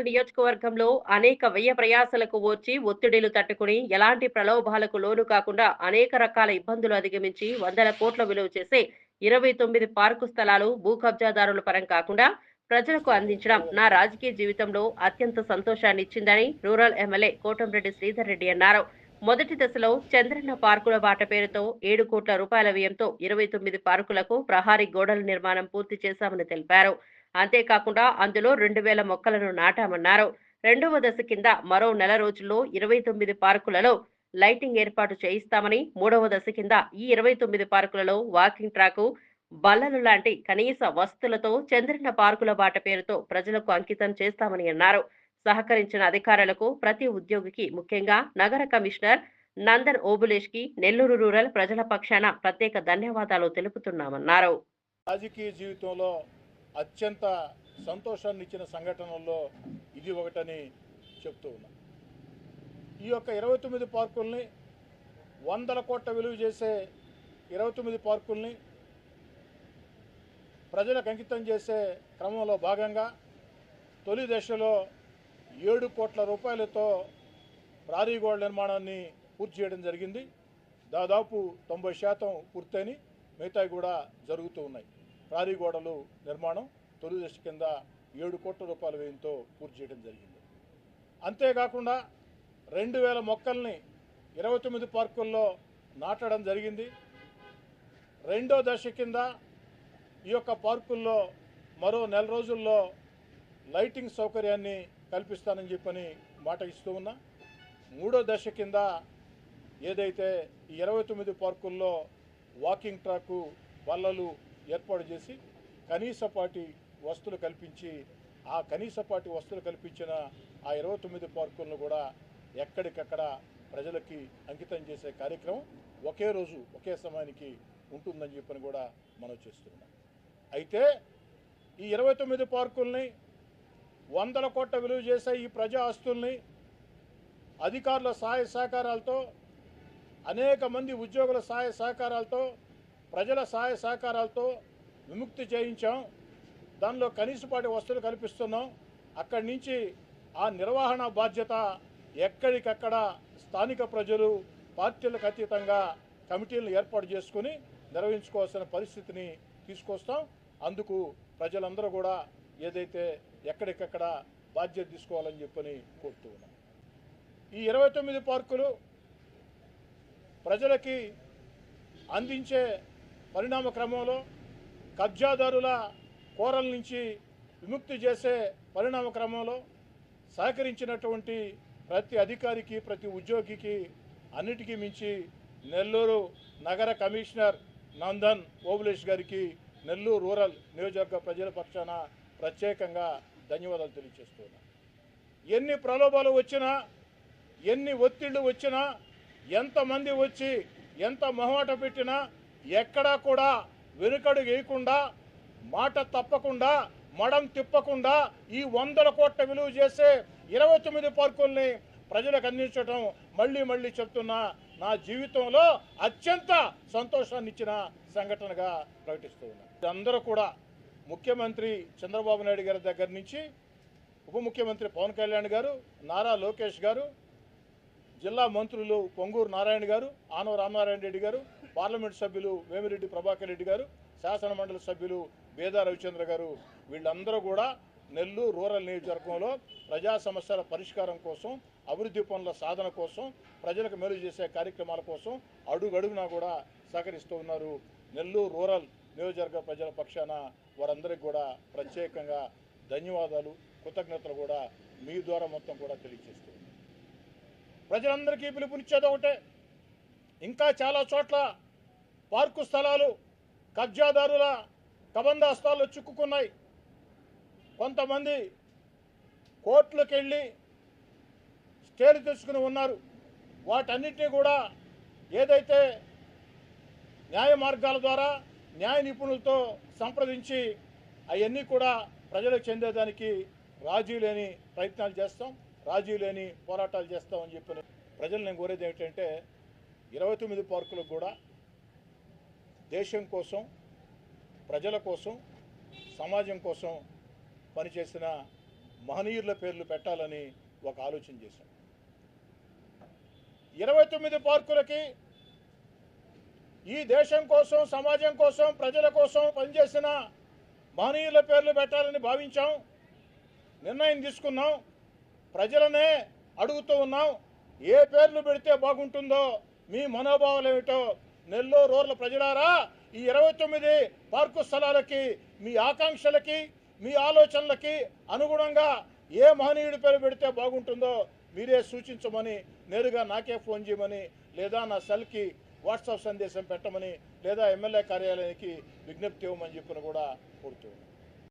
Rural నియోజకవర్గంలో అనేక వ్యయ ప్రయాసలకు ఓర్చి ఒత్తిడిలు తట్టుకుని ఎలాంటి ప్రలోభాలకు లోను కాకుండా అనేక రకాల ఇబ్బందులు అధిగమించి వందల కోట్ల విలువ చేసే ఇరవై తొమ్మిది పార్కు స్థలాలు భూ కబ్జాదారుల పరం కాకుండా ప్రజలకు అందించడం నా రాజకీయ జీవితంలో అత్యంత సంతోషాన్ని ఇచ్చిందని రూరల్ ఎమ్మెల్యే కోటంరెడ్డి శ్రీధర్ రెడ్డి అన్నారు. మొదటి దశలో చంద్రన్న పార్కుల బాట పేరుతో ఏడు కోట్ల రూపాయల వ్యయంతో ఇరవై తొమ్మిది పార్కులకు ప్రహారీ గోడల నిర్మాణం పూర్తి చేశామని తెలిపారు. అంతేకాకుండా అందులో రెండు వేల మొక్కలను నాటామన్నారు. రెండవ దశ కింద మరో నెల రోజుల్లో ఇరవై తొమ్మిది పార్కులలో లైటింగ్ ఏర్పాటు చేయిస్తామని మూడవ దశ కింద ఈ ఇరవై తొమ్మిది పార్కులలో వాకింగ్ ట్రాకు బల్లలు లాంటి కనీస వస్తులతో చంద్రన్న పార్కుల బాట పేరుతో ప్రజలకు అంకితం చేస్తామని అన్నారు. సహకరించిన అధికారులకు ప్రతి ఉద్యోగికి ముఖ్యంగా నగర కమిషనర్ నందన్ ఓబులేష్కి నెల్లూరు రూరల్ ప్రజల పక్షాన ప్రత్యేక ధన్యవాదాలు తెలుపుతున్నామన్నారు. రాజకీయ జీవితంలో అత్యంత సంతోషాన్ని ఇచ్చిన సంఘటనల్లో ఇది ఒకటని చెప్తూ ఉన్నా. ఈ యొక్క ఇరవై తొమ్మిది పార్కుల్ని వందల కోట్ల విలువ చేసే ఇరవై తొమ్మిది పార్కుల్ని ప్రజలకు అంకితం చేసే క్రమంలో భాగంగా తొలి దశలో ఏడు కోట్ల రూపాయలతో ప్రారీ గోడ నిర్మాణాన్ని పూర్తి చేయడం జరిగింది. దాదాపు తొంభై శాతం పూర్తయిని మిగతావి కూడా జరుగుతూ ఉన్నాయి. ప్రారీ గోడలు నిర్మాణం తొలి దశ కింద ఏడు కోట్ల రూపాయల వ్యయంతో పూర్తి చేయడం జరిగింది. అంతేకాకుండా రెండు వేల మొక్కల్ని ఇరవై తొమ్మిది పార్కుల్లో నాటడం జరిగింది. రెండో దశ కింద ఈ యొక్క పార్కుల్లో మరో నెల రోజుల్లో లైటింగ్ సౌకర్యాన్ని కల్పిస్తానని చెప్పని మాట ఇస్తూ ఉన్నా. మూడో దశ కింద ఏదైతే ఈ ఇరవై తొమ్మిది పార్కుల్లో వాకింగ్ ట్రాకు బల్లలు ఏర్పాటు చేసి కనీసపాటి వస్తువులు కల్పించి ఆ కనీసపాటి వస్తువులు కల్పించిన ఆ ఇరవై తొమ్మిది పార్కులను కూడా ఎక్కడికక్కడ ప్రజలకి అంకితం చేసే కార్యక్రమం ఒకే రోజు ఒకే సమయానికి ఉంటుందని చెప్పని కూడా మనం చేస్తున్నాం. అయితే ఈ ఇరవై తొమ్మిది పార్కుల్ని వందల కోట్ల విలువ చేసే ఈ ప్రజా ఆస్తుల్ని అధికారుల సహాయ సహకారాలతో అనేక మంది ఉద్యోగుల సహాయ సహకారాలతో ప్రజల సహాయ సహకారాలతో విముక్తి చేయించాం. దానిలో కనీసపాటి వస్తువులు కల్పిస్తున్నాం. అక్కడి నుంచి ఆ నిర్వహణ బాధ్యత ఎక్కడికక్కడ స్థానిక ప్రజలు పార్టీలకు అతీతంగా కమిటీలను ఏర్పాటు చేసుకుని నిర్వహించుకోవాల్సిన పరిస్థితిని తీసుకొస్తాం. అందుకు ప్రజలందరూ కూడా ఏదైతే ఎక్కడికక్కడ బాధ్యత తీసుకోవాలని చెప్పని కోరుతూ ఉన్నాం. ఈ ఇరవై తొమ్మిది పార్కులు ప్రజలకి అందించే పరిణామ క్రమంలో కబ్జాదారుల కోరల నుంచి విముక్తి చేసే పరిణామ క్రమంలో సహకరించినటువంటి ప్రతి అధికారికి ప్రతి ఉద్యోగికి అన్నిటికీ మించి నెల్లూరు నగర కమిషనర్ నందన్ ఓబులేష్ గారికి నెల్లూరు రూరల్ నియోజకవర్గ ప్రజల పక్షాన ప్రత్యేకంగా ధన్యవాదాలు తెలియజేస్తున్నా. ఎన్ని ప్రలోభాలు వచ్చినా ఎన్ని ఒత్తిళ్ళు వచ్చినా ఎంతమంది వచ్చి ఎంత మొహమాట పెట్టినా ఎక్కడా కూడా వెనుకడు వేయకుండా మాట తప్పకుండా మడం తిప్పకుండా ఈ వందల కోట్ల విలువ చేసే ఇరవై తొమ్మిది పార్కుల్ని ప్రజలకు అందించడం మళ్ళీ మళ్ళీ చెప్తున్నా. నా జీవితంలో అత్యంత సంతోషాన్ని ఇచ్చిన సంఘటనగా ప్రకటిస్తూ ఉన్నా. అందరూ కూడా ముఖ్యమంత్రి చంద్రబాబు నాయుడు గారి దగ్గర నుంచి ఉప ముఖ్యమంత్రి పవన్ కళ్యాణ్ గారు నారా లోకేష్ గారు జిల్లా మంత్రులు పొంగూరు నారాయణ గారు ఆనవ రామనారాయణ రెడ్డి గారు పార్లమెంట్ సభ్యులు వేమిరెడ్డి ప్రభాకర్ రెడ్డి గారు శాసన మండలి సభ్యులు బేదా రవిచంద్ర గారు వీళ్ళందరూ కూడా నెల్లూరు రూరల్ నియోజకవర్గంలో ప్రజా సమస్యల పరిష్కారం కోసం అభివృద్ధి పనుల సాధన కోసం ప్రజలకు మేలు చేసే కార్యక్రమాల కోసం అడుగడుగునా కూడా సహకరిస్తూ ఉన్నారు నెల్లూరు రూరల్ నియోజకవర్గ ప్రజల పక్షాన వారందరికీ కూడా ప్రత్యేకంగా ధన్యవాదాలు కృతజ్ఞతలు కూడా మీ ద్వారా మొత్తం కూడా తెలియజేస్తూ ఉన్నాను. ప్రజలందరికీ పిలుపునిచ్చేది ఒకటే ఇంకా చాలా చోట్ల పార్కు స్థలాలు కబ్జాదారుల కబందాస్తాలు చిక్కుకున్నాయి. కొంతమంది కోర్టులకు వెళ్ళి స్టేలు తెచ్చుకుని ఉన్నారు. వాటన్నిటినీ కూడా ఏదైతే న్యాయ మార్గాల ద్వారా న్యాయ నిపుణులతో సంప్రదించి అవన్నీ కూడా ప్రజలకు చెందేదానికి రాజీ లేని ప్రయత్నాలు చేస్తాం రాజీ లేని పోరాటాలు చేస్తామని చెప్పిన ప్రజలు నేను కోరేది ఏమిటంటే ఇరవై తొమ్మిది పార్కులకు కూడా దేశం కోసం ప్రజల కోసం సమాజం కోసం పనిచేసిన మహనీయుల పేర్లు పెట్టాలని ఒక ఆలోచన చేశాం. ఇరవై తొమ్మిది పార్కులకి ఈ దేశం కోసం సమాజం కోసం ప్రజల కోసం పనిచేసిన మహనీయుల పేర్లు పెట్టాలని భావించాం. నిర్ణయం తీసుకున్నాం. ప్రజలనే అడుగుతూ ఉన్నాం. ఏ పేర్లు పెడితే బాగుంటుందో మీ మనోభావాలు ఏమిటో నెల్లూరు రూరల్ ప్రజలారా ఈ ఇరవై తొమ్మిది పార్కు స్థలాలకి మీ ఆకాంక్షలకి మీ ఆలోచనలకి అనుగుణంగా ఏ మహనీయుడి పేరు పెడితే బాగుంటుందో మీరే సూచించమని నేరుగా నాకే ఫోన్ చేయమని లేదా నా సెల్కి వాట్సాప్ సందేశం పెట్టమని లేదా ఎమ్మెల్యే కార్యాలయానికి విజ్ఞప్తి ఇవ్వమని చెప్పిన కూడా కోరుతున్నాను